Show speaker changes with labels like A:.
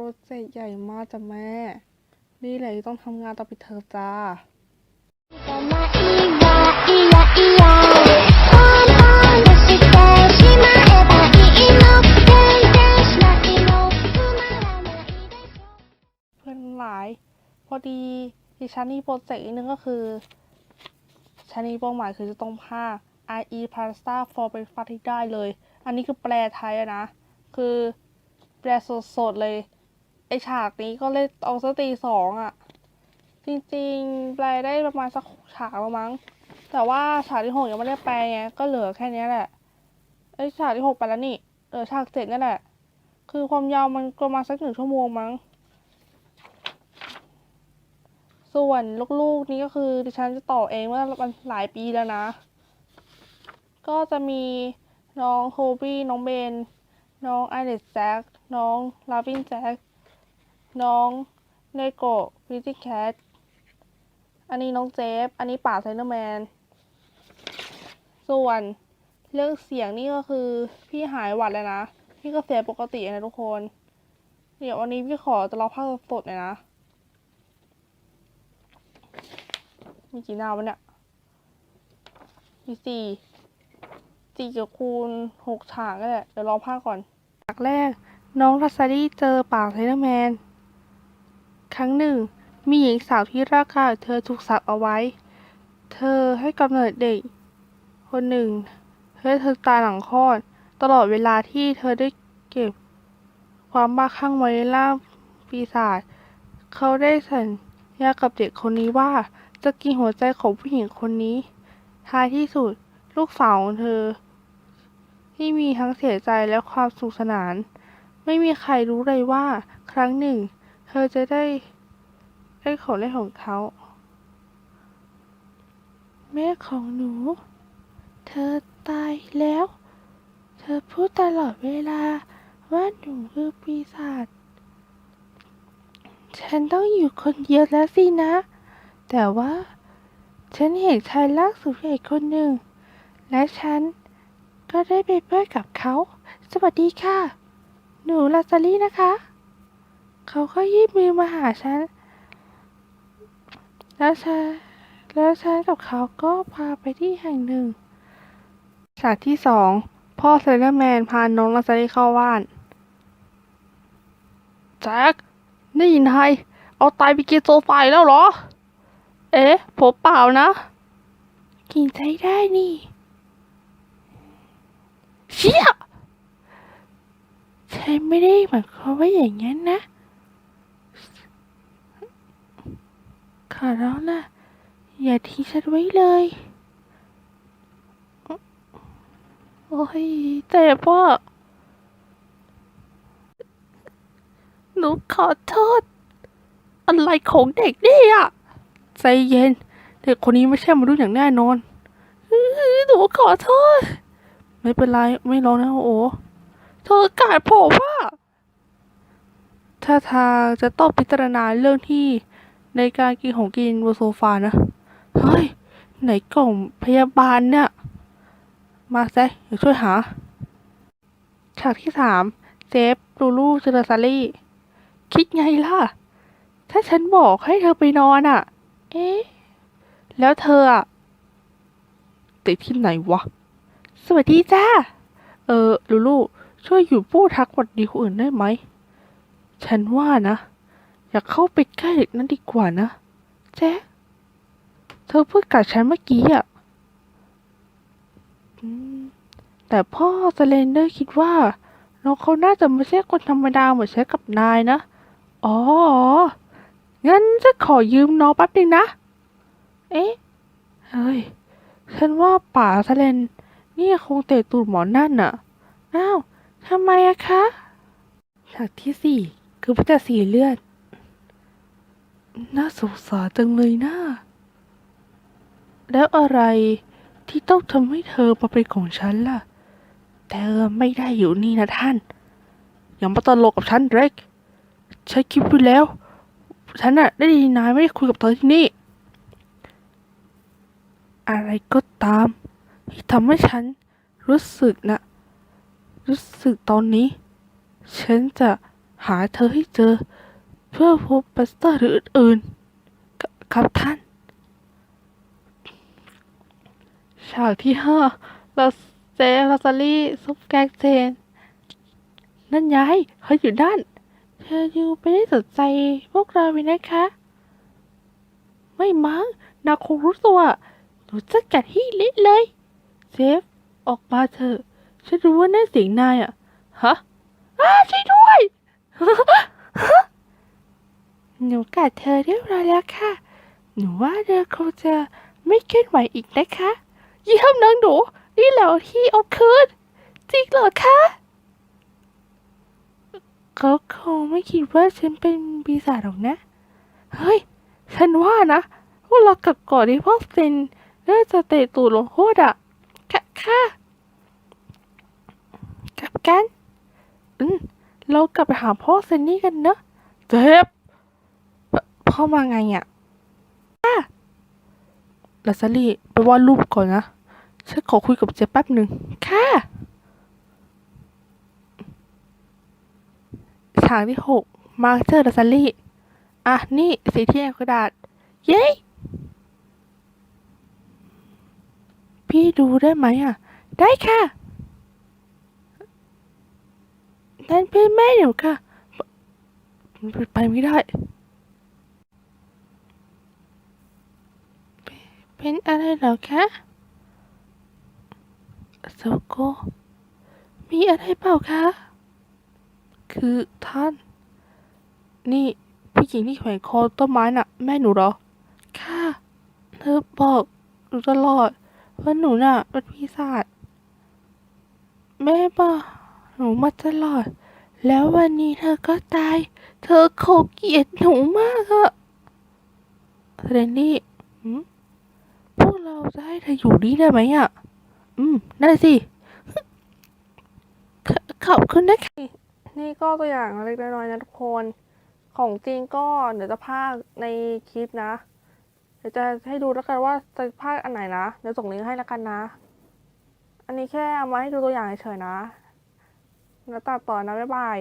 A: โปรเจกต์ใหญ่มากจ้ะแม่ นี่แหละต้องทำงานต่อไปเธอจ้า เพื่อนหลาย พอดีดิฉันนี่โปรเจกต์อีกนึงก็คือฉันนี่เป้าหมายคือจะต้องผ้า IE pasta for breakfast ที่ได้เลย อันนี้คือแปลไทยนะ คือแปลสดๆเลย ไอฉากนี้ก็เล่นเอาสตีสองอะจริงๆแปลได้ประมาณสักฉากล้วมั้ง แต่ว่าฉากที่หกยังไม่ได้แปลไงก็เหลือแค่นี้แหละไอฉากที่หกไปแล้วนี่เหลือฉากเจ็ดนี่แหละ คือความยาวมันประมาณสักหนึ่งชั่วโมงมั้ง ส่วนลูกๆนี่ก็คือดิฉันจะต่อเองเมื่อมันหลายปีแล้วนะ ก็จะมีน้องโฮบี้น้องเบน น้องไอเลสแจ็คน้องลาวินแจ็ค น้องเนโกะพิตี้แคทอันนี้น้องเจฟ อันนี้ป่าไซเนอร์แมน ส่วนเรื่องเสียงนี่ก็คือพี่หายหวัดเลยนะ พี่ก็เสียงปกตินะทุกคน เดี๋ยววันนี้พี่ขอจะรอภาคสดๆหน่อยนะ มีกี่หน้าวะเนี่ย มีสี่สี่กับคูณหกฉากก็แหละเดี๋ยวรอภาคก่อน ฉากแรก น้องรัสซารี่เจอป่าไซเดอร์แมน ครั้งหนึ่ง มีหญิงสาวที่ร่างกายเธอถูกสับเอาไว้ เธอให้กำเนิดเด็ก คนหนึ่ง เธอเธอตายหลังคลอด ตลอดเวลาที่เธอได้เก็บ ความบ้าคลั่งไว้ในร่างปีศาจเขาได้สัญญากับเด็กคนนี้ว่าจะกินหัวใจของผู้หญิงคนนี้ ท้ายที่สุดลูกสาวของเธอ ที่มีทั้งเสียใจและความสุขสนาน ไม่มีใครรู้เลยว่า ครั้งหนึ่ง เธอจะได้ได้ของเล่นของเขา แม่ของหนู เธอตายแล้ว เธอพูดตลอดเวลาว่าหนูคือปีศาจ ฉันต้องอยู่คนเดียวแล้วสินะ แต่ว่า ฉันเห็นชายร่างสูงใหญ่คนหนึ่ง และฉันก็ได้ไปเพื่อกับเขา สวัสดีค่ะ หนูลาซารี่นะคะ เขาก็ยื่นมือมาหาฉัน แล้วฉันแล้วฉันกับเขาก็พาไปที่แห่งหนึ่ง ฉากที่สองพ่อไซเลอร์แมนพาน้องลาซารี่เข้าบ้านแจ็คนี่นายเอาไตไปกินโซฟาอีกแล้วเหรอ เอ๊ะ ผมเปล่านะ กินใช้ได้นี่ เชี่ยฉันไม่ได้หมายความว่าอย่างนั้นนะ ขอร้องนะอย่าทิ้งฉันไว้เลย โอ้ยเจ็บว่ะหนูขอโทษ อะไรของเด็กนี่อะใจเย็น เด็กคนนี้ไม่ใช่มนุษย์อย่างแน่นอนหนูขอโทษ ไม่เป็นไรไม่ร้องนะโอ้เธอกาดผมว่าถ้าทางจะต้องพิจารณาเรื่องที่ ในการกินของกินบนโซฟานะ เฮ้ย ไหนกล่องพยาบาลเนี่ย มาแซะเดี๋ยวช่วยหา ฉากที่สามเซฟลูลูเจอซารี่ คิดไงล่ะ ถ้าฉันบอกให้เธอไปนอนอะ เอ๊ะ แล้วเธออะติดที่ไหนวะ สวัสดีจ้า เออ ลูลู ช่วยอยู่พูดทักหวัดดีคนอื่นได้ไหม ฉันว่านะ อยากเข้าไปใกล้เด็กนั้นดีกว่านะ แจ๊เธอพูดกับฉันเมื่อกี้อะแต่พ่อสเลนเดอร์คิดว่าน้องเขาน่าจะไม่ใช่คนธรรมดาเหมือนฉันกับนายนะ อ๋อ งั้นจะขอยืมน้องแป๊บนึงนะ เอ๊ะ เฮ้ย ฉันว่าป่าสเลนนี่คงเตะตูดหมอนั่นน่ะ อ้าว ทำไมอะคะ ฉากที่สี่ คือพระเจ้าสีเลือด น่าสงสารจังเลยนะ แล้วอะไรที่ต้องทำให้เธอมาเป็นของฉันล่ะ เธอไม่ได้อยู่นี่นะท่าน อย่ามาตลกกับฉันเดรกฉันคิดไปแล้ว ฉันน่ะได้ยินนายไม่ได้คุยกับเธอที่นี่ อะไรก็ตาม ที่ทำให้ฉันรู้สึกนะ รู้สึกตอนนี้ ฉันจะหาเธอให้เจอ เพื่อพบบัสเตอร์หรืออื่นๆครับท่าน ฉากที่ห้าลาเซลาซารีซุปแกงเซน นั่นยายเขาอยู่ด้าน เธออยู่ไม่ได้สนใจพวกเราเลยนะคะ ไม่มั้งนาคงรู้ตัวหนูจะกัดให้เละเลย เซฟ ออกมาเถอะ ฉันรู้ว่านั่นเสียงนายอะฮะอ้าช่วยด้วย หนูกัดเธอเรียบร้อยแล้วค่ะ หนูว่าเธอคงจะไม่เคลื่อนไหวอีกนะคะเยี่ยมนางหนู นี่แหละที่เอาคืนจริงเหรอคะเขาคงไม่คิดว่าฉันเป็นปีศาจหรอกนะ เฮ้ย ฉันว่านะพวกเรากลับก่อนที่พวกเซนน่าจะเตะตูดลงโทษอะ ค่ะค่ะกลับกัน อืม เรากลับไปหาพ่อเซนนี่กันเนอะ เจ็บ พพ่อมาไงอะอะลาซารี่ไปวาดรูปก่อนนะ ฉันขอคุยกับเจ๊แป๊บหนึ่งค่ะฉากที่หกมาเจอลาซารี่ อะ นี่สีที่กระดาษ เย้พี่ดูได้ไหมอะ ได้ค่ะนั่นเป็นแม่หนูค่ะ ไปไม่ได้ เป็นอะไรเหรอคะโซโก มีอะไรเปล่าคะ คือท่าน นี่ผู้หญิงที่แขวนคอต้นไม้น่ะ แม่หนูเหรอ ค่ะเธอบอกหนูตลอดว่าหนูน่ะเป็นปีศาจแม่บอกหนูมาตลอด แล้ววันนี้เธอก็ตาย เธอโคเกลียดหนูมากอะเรนนี่หืม เราจะให้เธออยู่นี่ได้ไหมอะ อืม ได้สิขขอบคุณนะคะนี่ก็ตัวอย่างเล็กน้อยนะทุกคน ของจริงก็เดี๋ยวจะพากในคลิปนะ เดี๋ยวจะให้ดูแล้วกันว่าจะพากอันไหนนะ เดี๋ยวส่งลิงก์ให้แล้วกันนะ อันนี้แค่เอามาให้ดูตัวอย่างเฉยๆนะ แล้วตัดต่อนะ บ๊ายบาย